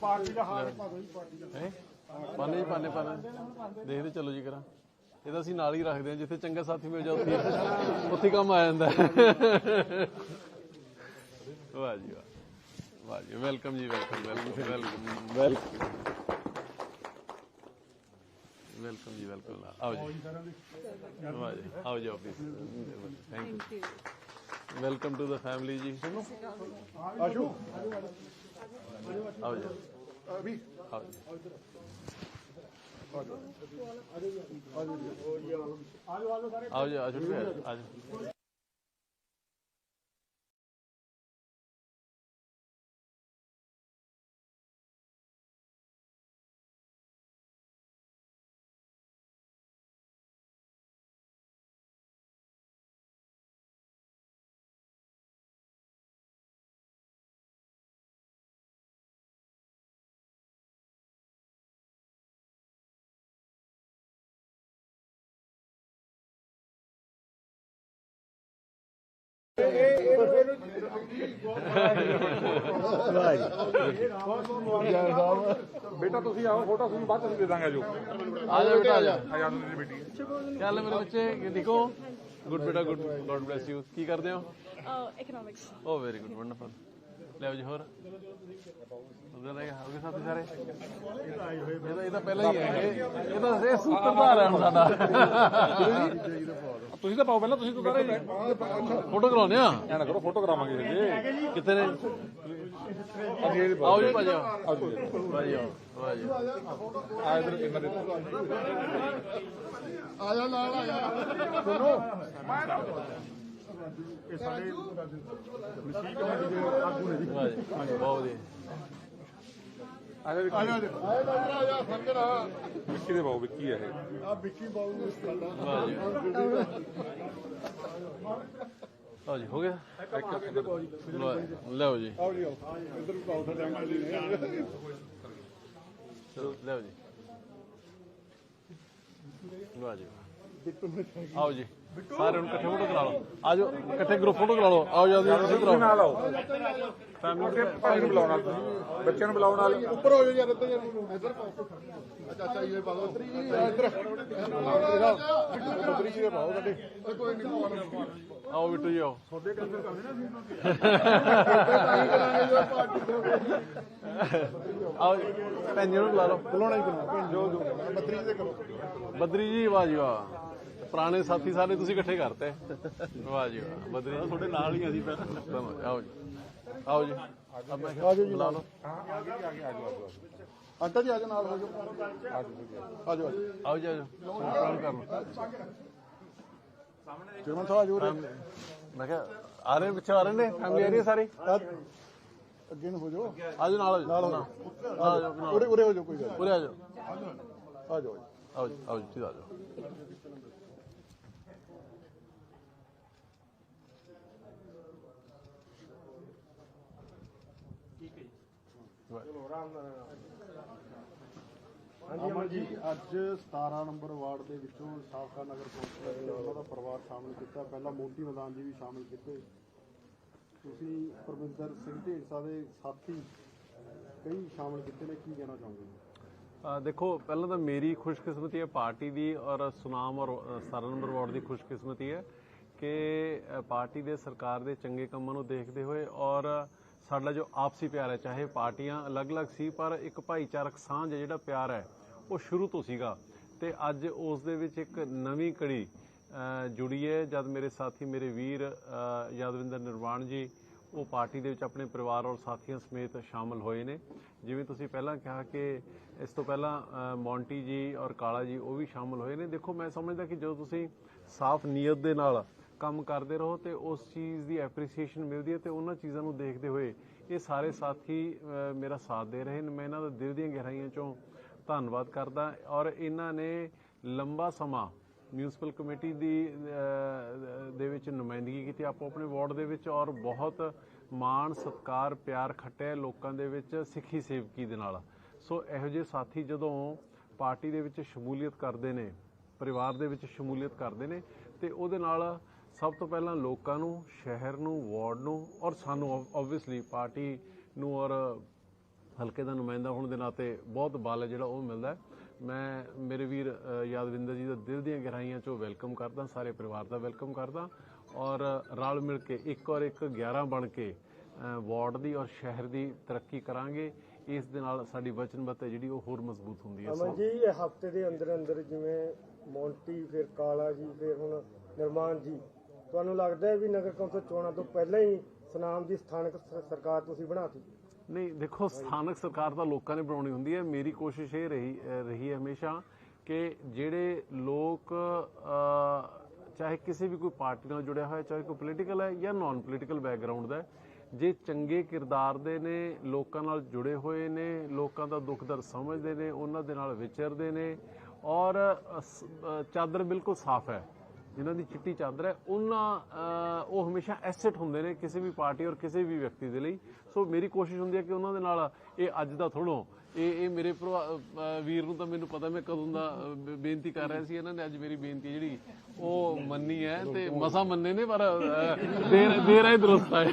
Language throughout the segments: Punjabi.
ਪਾਰਟੀ ਦਾ ਹਾਲ ਪਾ ਦੋ ਜੀ ਪਾਰਟੀ ਦਾ। ਹੈ? ਪਾਣੇ ਜੀ ਪਾਣੇ ਪਾਣੇ ਦੇਖਦੇ ਚਲੋ ਜੀ ਕਰਾਂ। ਇਹ ਤਾਂ ਅਸੀਂ ਨਾਲ ਹੀ ਰੱਖਦੇ ਹਾਂ ਜਿੱਥੇ ਚੰਗਾ ਸਾਥੀ ਮਿਲ ਜਾ ਉੱਥੇ ਉੱਥੇ ਕੰਮ ਆ ਜਾਂਦਾ। ਵਾਹ ਜੀ ਵਾਹ। ਵਾਹ ਜੀ ਵੈਲਕਮ ਜੀ welcome welcome welcome welcome welcome ਜੀ ਵੈਲਕਮ ਆਓ ਜੀ। ਵਾਹ ਜੀ ਆਓ ਜੀ office thank you welcome to the family ਜੀ। ਆਸ਼ੂ ਆਓ ਜੀ ਅਭੀ ਆਓ ਜੀ ਆਓ ਜੀ ਆ ਜਾਓ ਆ ਜਾਓ ਬੇਟਾ ਤੁਸੀਂ ਆਓ ਫੋਟੋ ਤੁਹਾਨੂੰ ਬਾਅਦ ਚ ਦੇ ਦਾਂਗੇ ਜੋ। ਆ ਜਾ ਬੇਟਾ ਆ ਜਾ ਆ ਜਾ ਮੇਰੀ ਬੇਟੀ। ਚੱਲ ਮੇਰੇ ਬੱਚੇ ਇਹ ਦੇਖੋ। ਗੁੱਡ ਬੇਟਾ ਗੁੱਡ ਗੋਡ ਬlesਸ ਯੂ ਕੀ ਕਰਦੇ ਹੋ? economics. ਓ ਵੈਰੀ ਗੁੱਡ ਵੰਡਰਫੁਲ ਲੈ ਜੀ ਹੋਰ। ਉਧਰ ਰਹੇ ਹੋ ਗਏ ਸਾਥੀ ਸਾਰੇ। ਇਹ ਤਾਂ ਇਹ ਤਾਂ ਪਹਿਲਾਂ ਹੀ ਹੈ ਇਹ ਇਹ ਤਾਂ ਇਹ ਸੂਤਰਧਾਰ ਹੈ ਹੁਣ ਸਾਡਾ। ਤੁਸੀਂ ਤਾਂ ਪਾਓ ਪਹਿਲਾਂ ਤੁਸੀਂ ਤਾਂ ਸਾਰੇ ਫੋਟੋ ਕਰਾਉਣੇ ਆ? ਐਂ ਨਾ ਕਰੋ ਫੋਟੋ ਕਰਾਵਾਂਗੇ ਜੀ। ਕਿੱਥੇ ਨੇ? ਆਓ ਜੀ ਭਾਜੀ ਆਓ। ਆਓ ਜੀ। ਭਾਜੀ ਆਓ ਭਾਜੀ ਆ ਇਧਰ ਇਹਨਾਂ ਦੇ ਆਇਆ ਨਾਲ ਆਇਆ ਸੁਣੋ। ਇਹ ਸਾਡੇ ਮਸੀਹ ਕਮੇਟੀ ਦੇ ਆਗੂ ਨੇ ਜੀ ਭਾਜੀ ਬਹੁਤ ਵਧੀਆ ਆ ਜਾ ਆਇਆ ਆਇਆ ਆਇਆ ਸੰਗਰਾ ਵਿੱਕੀ ਦੇ ਪਾਓ ਵਿੱਕੀ ਹੈ ਇਹ ਆ ਵਿੱਕੀ ਬਾਬੂ ਸਾਡਾ ਭਾਜੀ ਭਾਜੀ ਹੋ ਗਿਆ ਲਓ- ਜੀ ਆਓ ਜੀ ਆਓ ਇੱਧਰ ਵੀ ਪਾਓ ਸਾਡੇ ਚਲੋ ਲਓ ਜੀ ਵਾਹ ਜੀ ਆਓ ਜੀ। ਸਾਰੇ ਹੁਣ ਇਕੱਠੇ ਫੋਟੋ ਕਰਾ ਲਓ। ਆਜੋ ਇਕੱਠੇ ਗਰੁੱਪ ਫੋਟੋ ਕਰਾ ਲਓ। ਆਓ ਜਲਦੀ ਤੁਸੀਂ ਕਰਾਓ। ਨਾਲ ਆਓ। ਫੈਮਿਲੀ ਭਾਈ ਨੂੰ ਬੁਲਾਉਣਾ ਤੁਸੀਂ। ਬੱਚਿਆਂ ਨੂੰ ਬੁਲਾਉਣ ਨਾਲ। ਉੱਪਰ ਹੋ ਜਾਓ ਯਾਰ ਇੱਧਰ ਯਾਰ ਇੱਧਰ ਅੱਛਾ ਅੱਛਾ ਇਹ ਪਾ ਦੋ ਇੱਧਰ। ਬੱਦਰੀ ਜੀ ਦੇ ਪਾਓ ਆਓ ਬਿੱਟੂ ਜੀ ਆਓ। ਆਓ ਭੈਣ ਜੀ ਨੂੰ ਬੁਲਾ ਲਓ। ਬੁਲਾਉਣਾ ਹੀ ਬੁਲਾਉਣਾ। ਜੋ ਜੋ ਬੱਦਰੀ ਦੇ ਕਰੋ ਬਦਰੀ ਜੀ ਵਾਹ ਜੀ ਵਾਹ ਪੁਰਾਣੇ ਸਾਥੀ ਸਾਰੇ ਤੁਸੀਂ ਇਕੱਠੇ ਕਰਤੇ। ਵਾਹ ਜੀ ਵਾਹ ਬਦਰੀ ਜੀ। ਤੁਹਾਡੇ ਨਾਲ ਹੀ ਅਸੀਂ ਪਹਿਲਾਂ ਆਓ ਜੀ। ਆਓ ਜੀ। ਅਬ ਮੈਂ ਆ ਜਾਓ ਜੀ। ਬੁਲਾ ਲਓ। ਅੰਕਲ ਜੀ ਆ ਜਾਓ ਨਾਲ ਹੋ ਜਾਓ ਆ ਜਾਓ। ਆਓ ਜੀ ਆਓ ਜੀ ਪ੍ਰਣਾਮ ਕਰ ਲਓ ਜਰਮਨ ਸਾਹਿਬ ਆ ਜਾਓ ਉਰੇ। ਮੈਂ ਕਿਹਾ ਆ ਰਹੇ ਪਿੱਛੇ ਆ ਰਹੇ ਨੇ? ਫੈਮਿਲੀ ਆ ਰਹੀ ਹੈ ਸਾਰੀ? ਅੱਗੇ ਨੂੰ ਹੋ ਜਾਓ। ਆ ਜਾਓ ਨਾਲ ਨਾਲ ਆ ਜਾਓ। ਉਰੇ ਉਰੇ ਹੋ ਜਾਓ ਕੋਈ ਗੱਲ ਉਰੇ ਆ ਜਾਓ। ਆ ਜਾਓ ਜੀ। ਆਓ ਜੀ ਆਓ ਜੀ ਠੀਕ ਆ ਜਾਓ। ਅਮਨ ਜੀ। ਅੱਜ 17 ਨੰਬਰ ਵਾਰਡ ਦੇ ਵਿੱਚੋਂ ਸਾਬਕਾ ਨਗਰ ਕੌਂਸਲਰ ਨੇ ਉਹਨਾਂ ਦਾ ਪਰਿਵਾਰ ਸ਼ਾਮਲ ਕੀਤਾ। ਪਹਿਲਾਂ ਮੋਤੀ ਮੈਦਾਨ ਜੀ ਵੀ ਸ਼ਾਮਲ ਕੀਤੇ। ਤੁਸੀਂ ਪਰਮਿੰਦਰ ਸਿੰਘ ਢੇਂਸਾ ਦੇ ਸਾਥੀ ਕਈ ਸ਼ਾਮਲ ਕੀਤੇ ਨੇ ਕੀ ਕਹਿਣਾ ਚਾਹੋਗੇ? ਅ, ਦੇਖੋ ਪਹਿਲਾਂ ਤਾਂ ਮੇਰੀ ਖੁਸ਼ਕਿਸਮਤੀ ਹੈ ਪਾਰਟੀ ਦੀ ਔਰ ਸੁਨਾਮ ਔਰ ਅ, 17 ਨੰਬਰ ਵਾਰਡ ਦੀ ਖੁਸ਼ਕਿਸਮਤੀ ਹੈ ਕਿ ਪਾਰਟੀ ਦੇ ਸਰਕਾਰ ਦੇ ਚੰਗੇ ਕੰਮਾਂ ਨੂੰ ਦੇਖਦੇ ਹੋਏ ਔਰ ਸਾਡਾ ਜੋ ਆਪਸੀ ਪਿਆਰ ਹੈ ਚਾਹੇ ਪਾਰਟੀਆਂ ਅਲੱਗ-ਅਲੱਗ ਸੀ ਪਰ ਇੱਕ ਭਾਈਚਾਰਕ ਸਾਂਝ ਜਿਹੜਾ ਪਿਆਰ ਹੈ ਉਹ ਸ਼ੁਰੂ ਤੋਂ ਸੀਗਾ। ਤੇ ਅੱਜ ਉਸ ਦੇ ਵਿੱਚ ਇੱਕ ਨਵੀਂ ਕੜੀ ਜੁੜੀ ਹੈ। ਜਦ ਮੇਰੇ ਸਾਥੀ ਮੇਰੇ ਵੀਰ ਯਾਦਵਿੰਦਰ ਨਿਰਵਾਣ ਜੀ ਉਹ ਪਾਰਟੀ ਦੇ ਵਿੱਚ ਆਪਣੇ ਪਰਿਵਾਰ ਔਰ ਸਾਥੀਆਂ ਸਮੇਤ ਸ਼ਾਮਲ ਹੋਏ ਨੇ। ਜਿਵੇਂ ਤੁਸੀਂ ਪਹਿਲਾਂ ਕਿਹਾ ਕਿ ਇਸ ਤੋਂ ਪਹਿਲਾਂ ਅ, ਮੌਂਟੀ ਜੀ ਔਰ ਕਾਲਾ ਜੀ ਉਹ ਵੀ ਸ਼ਾਮਲ ਹੋਏ ਨੇ। ਦੇਖੋ ਮੈਂ ਸਮਝਦਾ ਕਿ ਜਦੋਂ ਤੁਸੀਂ ਸਾਫ਼ ਨੀਅਤ ਦੇ ਨਾਲ ਕੰਮ ਕਰਦੇ ਰਹੋ ਤੇ ਉਸ ਚੀਜ਼ ਦੀ ਐਪਰੀਸੀਏਸ਼ਨ ਮਿਲਦੀ ਹੈ ਤੇ ਉਹਨਾਂ ਚੀਜ਼ਾਂ ਨੂੰ ਦੇਖਦੇ ਹੋਏ ਇਹ ਸਾਰੇ ਸਾਥੀ ਮੇਰਾ ਸਾਥ ਦੇ ਰਹੇ ਨੇ। ਮੈਂ ਇਹਨਾਂ ਦਾ ਦਿਲ ਦੀਆਂ ਗਹਿਰਾਈਆਂ ਚੋਂ ਧੰਨਵਾਦ ਕਰਦਾ। ਔਰ ਇਹਨਾਂ ਨੇ ਲੰਬਾ ਸਮਾਂ ਮਿਊਨਿਸਪਲ ਕਮੇਟੀ ਦੀ ਦੇ ਵਿੱਚ ਨੁਮਾਇੰਦਗੀ ਕੀਤੀ, ਆਪੋ ਆਪਣੇ ਵਾਰਡ ਦੇ ਵਿੱਚ। ਔਰ ਬਹੁਤ ਮਾਣ, ਸਤਕਾਰ, ਪਿਆਰ ਖੱਟਿਆ ਲੋਕਾਂ ਦੇ ਵਿੱਚ ਸਿੱਖੀ ਸੇਵਕੀ ਦੇ ਨਾਲ। ਸੋ ਇਹੋ ਜਿਹੇ ਸਾਥੀ ਜਦੋਂ ਪਾਰਟੀ ਦੇ ਵਿੱਚ ਸ਼ਮੂਲੀਅਤ ਕਰਦੇ ਨੇ, ਪਰਿਵਾਰ ਦੇ ਵਿੱਚ ਸ਼ਮੂਲੀਅਤ ਕਰਦੇ ਨੇ, ਤੇ ਉਹਦੇ ਨਾਲ ਸਭ ਤੋਂ ਪਹਿਲਾਂ ਲੋਕਾਂ ਨੂੰ ਸ਼ਹਿਰ ਨੂੰ ਵਾਰਡ ਨੂੰ ਔਰ ਸਾਨੂੰ ਆਬਵੀਅਸਲੀ ਪਾਰਟੀ ਨੂੰ ਔਰ ਹਲਕੇ ਦਾ ਨੁਮਾਇੰਦਾ ਹੋਣ ਦੇ ਨਾਤੇ ਬਹੁਤ ਬਲ ਜਿਹੜਾ ਉਹ ਮਿਲਦਾ। ਮੈਂ ਮੇਰੇ ਵੀਰ ਯਾਦਵਿੰਦਰ ਜੀ ਦਾ ਦਿਲ ਦੀਆਂ ਗਹਿਰਾਈਆਂ ਚੋਂ ਵੈਲਕਮ ਕਰਦਾ ਸਾਰੇ ਪਰਿਵਾਰ ਦਾ ਵੈਲਕਮ ਕਰਦਾ ਔਰ ਰਲ ਮਿਲ ਕੇ ਇੱਕ ਔਰ ਇੱਕ 11 ਬਣ ਕੇ ਵਾਰਡ ਦੀ ਔਰ ਸ਼ਹਿਰ ਦੀ ਤਰੱਕੀ ਕਰਾਂਗੇ ਇਸ ਦੇ ਨਾਲ ਸਾਡੀ ਵਚਨਬੱਧ ਹੈ ਜਿਹੜੀ ਉਹ ਹੋਰ ਮਜ਼ਬੂਤ ਹੁੰਦੀ ਹੈ ਅਮਨ ਜੀ ਇਹ ਹਫ਼ਤੇ ਦੇ ਅੰਦਰ ਅੰਦਰ ਜਿਵੇਂ ਮੌਂਟੀ ਫਿਰ ਕਾਲਾ ਜੀ ਫਿਰ ਹੁਣ ਨਿਰਮਾਨ ਜੀ ਤੁਹਾਨੂੰ ਲੱਗਦਾ ਹੈ ਵੀ ਨਗਰ ਕੌਂਸਲ ਚੋਣਾਂ ਤੋਂ ਪਹਿਲਾਂ ਹੀ ਸੁਨਾਮ ਦੀ ਸਥਾਨਕ ਸ- ਸਰਕਾਰ ਤੁਸੀਂ ਬਣਾਤੀ? ਨਹੀਂ ਦੇਖੋ ਸਥਾਨਕ ਸਰਕਾਰ ਤਾਂ ਲੋਕਾਂ ਨੇ ਬਣਾਉਣੀ ਹੁੰਦੀ ਹੈ। ਮੇਰੀ ਕੋਸ਼ਿਸ਼ ਇਹ ਰਹੀ ਅਹ ਰਹੀ ਹੈ ਹਮੇਸ਼ਾ ਕਿ ਜਿਹੜੇ ਲੋਕ ਅਹ, ਚਾਹੇ ਕਿਸੇ ਵੀ ਕੋਈ ਪਾਰਟੀ ਨਾਲ ਜੁੜਿਆ ਹੋਇਆ ਚਾਹੇ ਕੋਈ ਪੋਲੀਟੀਕਲ ਹੈ ਜਾਂ ਨਾਨ ਪੋਲੀਟੀਕਲ ਬੈਕਗ੍ਰਾਉਂਡ ਦਾ ਹੈ, ਜੇ ਚੰਗੇ ਕਿਰਦਾਰ ਦੇ ਨੇ ਲੋਕਾਂ ਨਾਲ ਜੁੜੇ ਹੋਏ ਨੇ ਲੋਕਾਂ ਦਾ ਦੁੱਖ ਦਰਦ ਸਮਝਦੇ ਨੇ ਉਹਨਾਂ ਦੇ ਨਾਲ ਵਿਚਰਦੇ ਨੇ ਔਰ ਅਹ, ਸ- ਅਹ, ਚਾਦਰ ਬਿਲਕੁਲ ਸਾਫ਼ ਹੈ। ਜਿਨ੍ਹਾਂ ਦੀ ਚਿੱਟੀ ਚਾਦਰ ਹੈ ਉਹਨਾਂ ਉਹ ਹਮੇਸ਼ਾ ਐਸੈਟ ਹੁੰਦੇ ਨੇ ਕਿਸੇ ਵੀ ਪਾਰਟੀ ਔਰ ਕਿਸੇ ਵੀ ਵਿਅਕਤੀ ਦੇ ਲਈ। ਸੋ ਮੇਰੀ ਕੋਸ਼ਿਸ਼ ਹੁੰਦੀ ਹੈ ਕਿ ਉਹਨਾਂ ਦੇ ਨਾਲ ਇਹ ਅੱਜ ਦਾ ਥੋੜੋ ਇਹ ਇਹ ਮੇਰੇ ਵੀਰ ਨੂੰ ਤਾਂ ਮੈਨੂੰ ਪਤਾ ਮੈਂ ਕਦੋਂ ਦਾ ਬੇਨਤੀ ਕਰ ਰਿਹਾ ਸੀ ਇਹਨਾਂ ਨੇ ਅੱਜ ਮੇਰੀ ਬੇਨਤੀ ਜਿਹੜੀ ਉਹ ਮੰਨੀ ਹੈ ਤੇ ਮਸਾ ਮੰਨੇ ਨੇ ਪਰ ਦੇਰ ਦੇਰ ਹੈ ਦਰਸਤ ਹੈ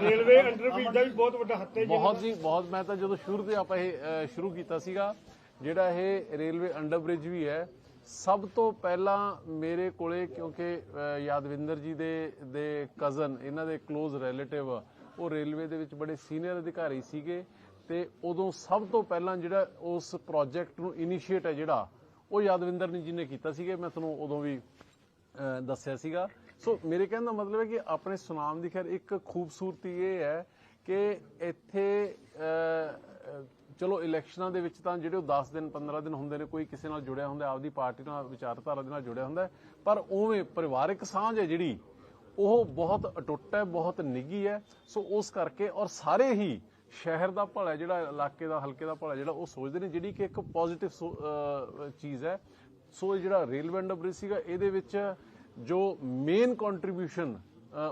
ਰੇਲਵੇ ਅੰਡਰਬ੍ਰਿਜ ਦਾ ਵੀ ਬਹੁਤ ਵੱਡਾ ਹੱਥ ਹੈ ਬਹੁਤ ਜੀ ਬਹੁਤ ਮੈਂ ਤਾਂ ਜਦੋਂ ਸ਼ੁਰੂ ਤੇ ਆਪਾਂ ਇਹ ਸ਼ੁਰੂ ਕੀਤਾ ਸੀਗਾ ਜਿਹੜਾ ਇਹ ਰੇਲਵੇ ਅੰਡਰਬ੍ਰਿਜ ਵੀ ਹੈ ਸਭ ਤੋਂ ਪਹਿਲਾਂ ਮੇਰੇ ਕੋਲੇ, ਕਿਉਂਕਿ ਯਾਦਵਿੰਦਰ ਜੀ ਦੇ ਦੇ ਕਜ਼ਨ ਇਹਨਾਂ ਦੇ ক্লোਜ਼ ਰਿਲੇਟਿਵ ਉਹ ਰੇਲਵੇ ਦੇ ਵਿੱਚ ਬੜੇ ਸੀਨੀਅਰ ਅਧਿਕਾਰੀ ਸੀਗੇ ਤੇ ਉਦੋਂ ਸਭ ਤੋਂ ਪਹਿਲਾਂ ਜਿਹੜਾ ਉਸ ਪ੍ਰੋਜੈਕਟ ਨੂੰ ਇਨੀਸ਼ੀਏਟ ਹੈ ਜਿਹੜਾ, ਉਹ ਯਾਦਵਿੰਦਰ ਜੀ ਨੇ ਕੀਤਾ ਸੀਗਾ। ਮੈਂ ਤੁਹਾਨੂੰ ਉਦੋਂ ਵੀ ਦੱਸਿਆ ਸੀਗਾ। ਸੋ ਮੇਰੇ ਕਹਿਣ ਦਾ ਮਤਲਬ ਹੈ ਕਿ ਆਪਣੇ ਸੁਨਾਮ ਦੀ ਖੈਰ ਇੱਕ ਖੂਬਸੂਰਤੀ ਇਹ ਹੈ ਕਿ ਇੱਥੇ ਚਲੋ, ਇਲੈਕਸ਼ਨਾਂ ਦੇ ਵਿੱਚ ਤਾਂ ਜਿਹੜੇ ਉਹ 10 ਦਿਨ 15 ਦਿਨ ਹੁੰਦੇ ਨੇ, ਕੋਈ ਕਿਸੇ ਨਾਲ ਜੁੜਿਆ ਹੁੰਦਾ, ਆਪਦੀ ਪਾਰਟੀ ਨਾਲ, ਵਿਚਾਰਧਾਰਾ ਦੇ ਨਾਲ ਜੁੜਿਆ ਹੁੰਦਾ ਪਰ ਉਵੇਂ ਪਰਿਵਾਰਕ ਸਾਂਝ ਹੈ ਜਿਹੜੀ, ਉਹ ਬਹੁਤ ਅਟੁੱਟ ਹੈ, ਬਹੁਤ ਨਿੱਗੀ ਹੈ। ਸੋ ਉਸ ਕਰਕੇ ਔਰ ਸਾਰੇ ਹੀ ਸ਼ਹਿਰ ਦਾ ਭਲਾ ਜਿਹੜਾ ਇਲਾਕੇ ਦਾ, ਹਲਕੇ ਦਾ ਭਲਾ ਜਿਹੜਾ ਉਹ ਸੋਚਦੇ ਨੇ, ਜਿਹੜੀ ਕਿ ਇੱਕ ਪੋਜ਼ਿਟਿਵ ਚੀਜ਼ ਹੈ। ਸੋ ਇਹ ਜਿਹੜਾ ਰੇਲਵੇ ਅੰਡਰਬ੍ਰਿਜ ਸੀਗਾ, ਇਹਦੇ ਵਿੱਚ ਜੋ ਮੇਨ ਕੰਟਰੀਬਿਊਸ਼ਨ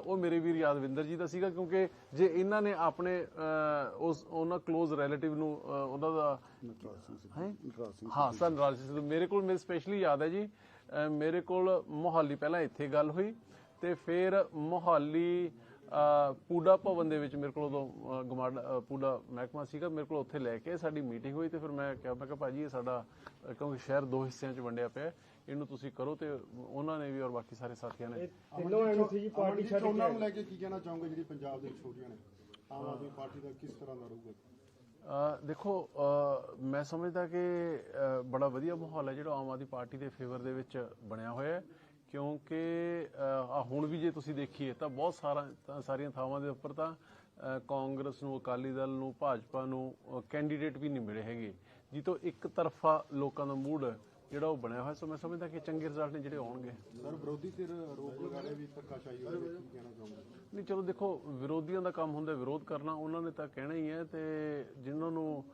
ਉਹ ਮੇਰੇ ਵੀਰ ਯਾਦਵਿੰਦਰ ਜੀ ਦਾ ਸੀਗਾ ਕਿਉਂਕਿ ਜੇ ਇਹਨਾਂ ਨੇ ਆਪਣੇ ਉਸ ਉਹਨਾਂ ক্লোਜ਼ ਰਿਲੇਟਿਵ ਨੂੰ ਉਹਨਾਂ ਦਾ ਹਾਂ? ਸਨ ਸਿੰਘ ਸਿੱਧੂ। ਮੇਰੇ ਕੋਲ ਮੇਰੇ ਸਪੈਸ਼ਲੀ ਯਾਦ ਹੈ ਜੀ। ਮੇਰੇ ਕੋਲ ਮੋਹਾਲੀ ਪਹਿਲਾਂ ਇੱਥੇ ਗੱਲ ਹੋਈ ਤੇ ਫਿਰ ਮੋਹਾਲੀ ਪੂਡਾ ਭਵਨ ਦੇ ਵਿੱਚ ਮੇਰੇ ਕੋਲ ਉਦੋਂ ਅਹ, ਪੂਡਾ ਮਹਿਕਮਾ ਸੀਗਾ। ਮੇਰੇ ਕੋਲ ਉੱਥੇ ਲੈ ਕੇ ਸਾਡੀ ਮੀਟਿੰਗ ਹੋਈ ਤੇ ਫਿਰ ਮੈਂ ਕਿਹਾ ਮੈਂ ਕਿਹਾ ਭਾਜੀ ਇਹ ਸਾਡਾ ਕਿਉਂਕਿ ਸ਼ਹਿਰ ਦੋ ਹਿੱਸਿਆਂ 'ਚ ਵੰਡਿਆ ਪਿਆ ਇਹਨੂੰ ਤੁਸੀਂ ਕਰੋ ਤੇ ਉਹਨਾਂ ਨੇ ਵੀ ਔਰ ਬਾਕੀ ਸਾਰੇ ਸਾਥੀਆਂ ਨੇ ਤਿੰਨੋਂ ਐਮਸੀ ਜੀ ਪਾਰਟੀ ਛੱਡ ਉਹਨਾਂ ਕੇ ਨੂੰ ਲੈ ਕੇ ਕੀ ਕਹਿਣਾ ਚਾਹੋਗੇ ਜਿਹੜੀ ਪੰਜਾਬ ਦੇ ਰਹੀਆਂ ਨੇ? ਆਮ ਆਦਮੀ ਪਾਰਟੀ ਦਾ ਕਿਸ ਤਰ੍ਹਾਂ ਦਾ ਰਹੂਗਾ? ਅ, ਦੇਖੋ ਮੈਂ ਸਮਝਦਾ ਕਿ ਬੜਾ ਵਧੀਆ ਮਾਹੌਲ ਹੈ ਜਿਹੜਾ ਆਮ ਆਦਮੀ ਪਾਰਟੀ ਦੇ ਫੇਵਰ ਦੇ ਵਿੱਚ ਬਣਿਆ ਹੋਇਆ ਹੈ। ਕਿਉਂਕਿ ਹੁਣ ਵੀ ਜੇ ਤੁਸੀਂ ਦੇਖੀਏ ਤਾਂ ਬਹੁਤ ਸਾਰਾ ਸਾਰੀਆਂ ਥਾਵਾਂ ਦੇ ਉੱਪਰ ਤਾਂ ਕਾਂਗਰਸ ਨੂੰ ਅਕਾਲੀ ਦਲ ਨੂੰ ਭਾਜਪਾ ਨੂੰ ਕੈਂਡੀਡੇਟ ਵੀ ਨਹੀਂ ਮਿਲੇ ਹੈਗੇ। ਜਿੱਤੋਂ ਇੱਕ ਤਰਫਾ ਲੋਕਾਂ ਦਾ ਮੂਡ ਜਿਹੜਾ ਉਹ ਬਣਿਆ ਹੋਇਆ ਸੋ ਮੈਂ ਸਮਝਦਾ ਕਿ ਚੰਗੇ ਰਿਜ਼ਲਟ ਨੇ ਜਿਹੜੇ ਆਉਣਗੇ। ਸਰ ਵਿਰੋਧੀ ਧਿਰ ਆਰੋਪ ਲਗਾ ਰਹੇ ਵੀ ਧੱਕਾਸ਼ਾਹੀ ਹੋ ਰਹੀ ਹੈ ਕੀ ਕਹਿਣਾ ਚਾਹੋਗੇ ਨਹੀਂ ਚਲੋ ਦੇਖੋ ਵਿਰੋਧੀਆਂ ਦਾ ਕੰਮ ਹੁੰਦਾ ਵਿਰੋਧ ਕਰਨਾ ਉਹਨਾਂ ਨੇ ਤਾਂ ਕਹਿਣਾ ਹੀ ਹੈ ਤੇ ਜਿਨ੍ਹਾਂ ਨੂੰ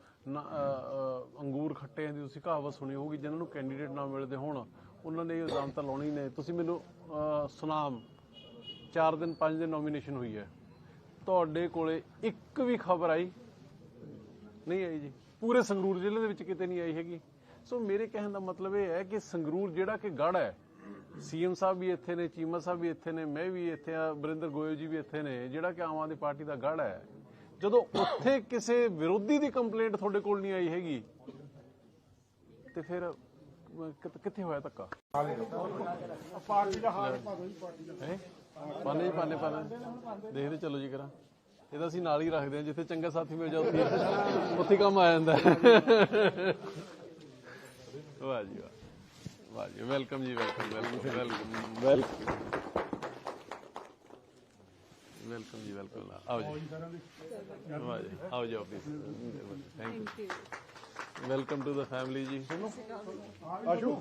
ਅੰਗੂਰ ਖੱਟੇ ਦੀ ਤੁਸੀਂ ਕਹਾਵਤ ਸੁਣੀ ਹੋਊਗੀ ਜਿਨ੍ਹਾਂ ਨੂੰ ਕੈਂਡੀਡੇਟ ਨਾ ਮਿਲਦੇ ਹੋਣ ਉਹਨਾਂ ਨੇ ਇਹ ਇਲਜ਼ਾਮ ਤਾਂ ਲਾਉਣੀ ਨੇ। ਤੁਸੀਂ ਮੈਨੂੰ ਸੁਨਾਮ 4 ਦਿਨ 5 ਦਿਨ ਨੋਮੀਨੇਸ਼ਨ ਹੋਈ ਹੈ। ਤੁਹਾਡੇ ਕੋਲੇ ਇੱਕ ਵੀ ਖਬਰ ਆਈ ਨਹੀਂ ਆਈ ਜੀ। ਪੂਰੇ ਸੰਗਰੂਰ ਜ਼ਿਲ੍ਹੇ ਦੇ ਵਿੱਚ ਕਿਤੇ ਨਹੀਂ ਆਈ ਹੈਗੀ। ਸੋ ਮੇਰੇ ਕਹਿਣ ਦਾ ਮਤਲਬ ਇਹ ਹੈ ਕਿ ਸੰਗਰੂਰ ਜਿਹੜਾ ਕਿ ਗੜ ਹੈ ਸੀਐਮ ਸਾਹਿਬ ਵੀ ਇੱਥੇ ਨੇ ਚੀਮਾ ਸਾਹਿਬ ਵੀ ਇੱਥੇ ਨੇ ਮੈਂ ਵੀ ਇੱਥੇ ਆ ਬਰਿੰਦਰ ਗੋਇਲ ਜੀ ਵੀ ਇੱਥੇ ਨੇ ਜਿਹੜਾ ਕਿ ਆਮ ਆਦਮੀ ਪਾਰਟੀ ਦਾ ਗੜ ਹੈ। ਜਦੋਂ ਉੱਥੇ ਕਿਸੇ ਵਿਰੋਧੀ ਦੀ ਕੰਪਲੇਂਟ ਤੁਹਾਡੇ ਕੋਲ ਨਹੀਂ ਆਈ ਹੈਗੀ ਤੇ ਫਿਰ ਕਿੱਥੇ- ਹੋਇਆ ਧੱਕਾ? ਪਾਰਟੀ ਦਾ ਹਾਲ ਪਾਰਟੀ ਦਾ। ਹੈ? ਪਾਣੇ ਪਾਣੇ ਪਾਣੇ ਦੇਖਦੇ ਚਲੋ ਜੀ ਕਰਾਂ। ਇਹਦਾ ਅਸੀਂ ਨਾਲ ਹੀ ਰੱਖਦੇ ਹਾਂ ਜਿੱਥੇ ਚੰਗਾ ਸਾਥੀ ਮਿਲ ਜਾ ਉੱਥੇ ਉੱਥੇ ਕੰਮ ਆ ਜਾਂਦਾ। ਵਾਹ ਜੀ ਵਾਹ ਵਾਹ ਜੀ ਵੈਲਕਮ ਜੀ welcome welcome welcome welcome. Welcome ਜੀ ਵੈਲਕਮ ਆਓ ਜੀ। ਵਾਹ ਜੀ ਆਓ ਜੀ office. Thank you welcome to the family ਜੀ। ਆਸ਼ੂ।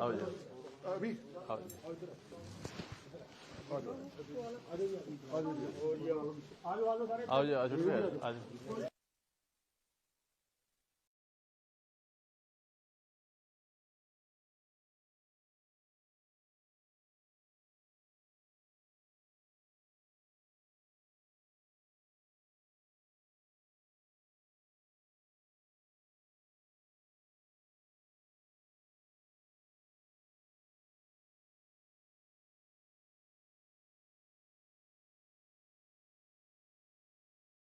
ਆਓ ਜੀ। ਅਭੀ। ਆਓ ਜੀ। ਆਓ ਜੀ ਆਜੋ। ਆਜੋ।